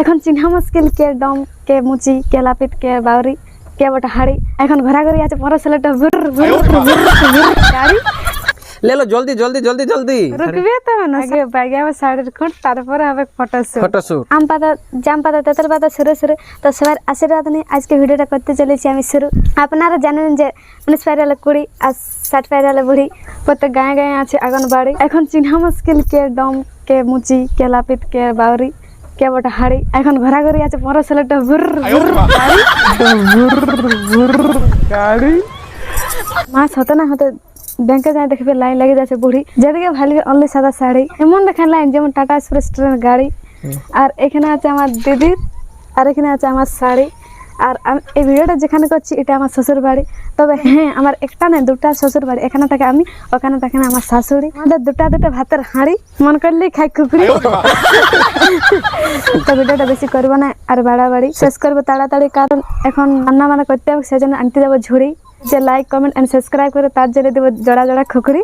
এখন চিনহা মুশকিল কে ডম কে মুচি কে লাপিত কে বাউরি কে বটা হাড়ি। এখন ঘোরাঘুরি আছে পরে ছেলেটা ভুর ভুর ভুর গাড়ি। লেলো জলদি জলদি জলদি জলদি। রুকবে তো না আগে বাগে আমার শাড়ির কোন তারপরে আবে ফটোশুট ফটোশুট আম পাতা জাম পাতা তেতেল পাতা সুরে সুরে। তো সবার আশীর্বাদ নিয়ে আজকে ভিডিওটা করতে চলেছি আমি শুরু। আপনারা জানেন যে উনিশ পায়ের কুড়ি আর ষাট পায়ের বুড়ি। প্রত্যেক গায়ে গায়ে আছে আগন বাড়ি। এখন চিনা মুশকিল কে ডম কে মুচি কে লাপিত কে বাউরি। কে বটা হাড়ি। এখন ঘোরাঘুরি আছে পর ছেলেটা ভুর ভুর গাড়ি গাড়ি মাছ হতে না হতে ব্যাংকে যাই দেখবে লাইন লেগে যাচ্ছে বুড়ি। যেদিকে ভালো অনলি সাদা শাড়ি। এমন দেখেন লাইন যেমন টাটা এক্সপ্রেস ট্রেনের গাড়ি। আর এখানে আছে আমার দিদির আর এখানে আছে আমার শাড়ি। আর আমি এই ভিডিওটা যেখানে করছি এটা আমার শ্বশুর বাড়ি তবে হ্যাঁ আমার একটা না দুটা শ্বশুর বাড়ি এখানে থাকে আমি ওখানে থাকে না আমার শাশুড়ি আমাদের দুটা দুটা ভাতের হাঁড়ি মন করলেই খাই খুকুরি তো ভিডিওটা বেশি করব না আর বাড়াবাড়ি শেষ করব তাড়াতাড়ি কারণ এখন রান্না বান্না করতে হবে সেজন্য আনতে যাব ঝুড়ি যে লাইক কমেন্ট এন্ড সাবস্ক্রাইব করে তার জন্য দেবো জোড়া জোড়া খুকুরি